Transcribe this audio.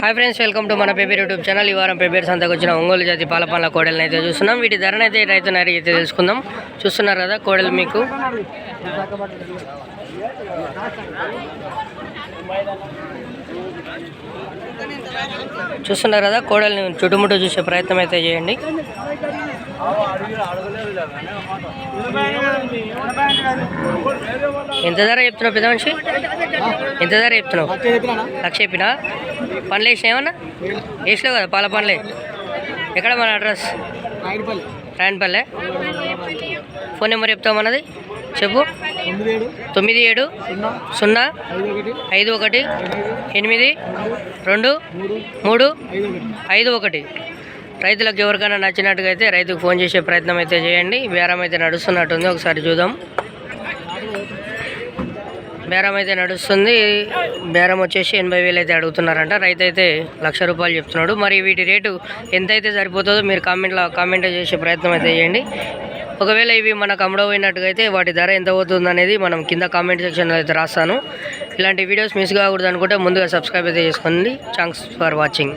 Hi friends welcome to మన paper YouTube channel ఈ వారం పేపర్ సంతకు వచ్చిన ఒంగోలు జాతి పాల పండ్ల కోడలను అయితే చూస్తున్నాం. వీటి ధరను అయితే రైతు అడిగి అయితే తెలుసుకుందాం. చూస్తున్నారు కదా కోడలు మీకు. చూస్తున్నారు కదా కోడల్ని చుట్టుముట్టు చూసే ప్రయత్నం అయితే చేయండి. ఎంత ధర చెప్తున్నావు పెద్ద మనిషి ఎంత ధర చెప్తున్నావు? లక్ష చెప్పినా? పనులు వేసినా ఏమన్నా? వేసినావు కదా పాల పనులే ఎక్కడ మన అడ్రస్? రాయనపల్లె. ఫోన్ నెంబర్ చెప్తావు మనది? చెప్పు. తొమ్మిది ఏడు సున్నా ఐదు ఒకటి ఎనిమిది రెండు మూడు ఐదు ఒకటి. రైతులకు ఎవరికైనా నచ్చినట్టుగా అయితే రైతుకు ఫోన్ చేసే ప్రయత్నం అయితే చేయండి. బేరం అయితే నడుస్తున్నట్టుంది. ఒకసారి చూద్దాం. బేరం అయితే నడుస్తుంది. బేరం వచ్చేసి ఎనభై వేలు అయితే అడుగుతున్నారంట. రైతు అయితే లక్ష రూపాయలు చెప్తున్నాడు. మరి వీటి రేటు ఎంత అయితే సరిపోతుందో మీరు కామెంట్లో కామెంట్ చేసే ప్రయత్నం అయితే చేయండి. ఒకవేళ ఇవి మనకు అమ్మడపోయినట్టుగా అయితే వాటి ధర ఎంత అవుతుంది అనేది మనం కింద కామెంట్ సెక్షన్లో అయితే రాస్తాను. ఇలాంటి వీడియోస్ మిస్ కాకూడదు అనుకుంటే ముందుగా సబ్స్క్రైబ్ అయితే చేసుకోండి. Thanks for watching.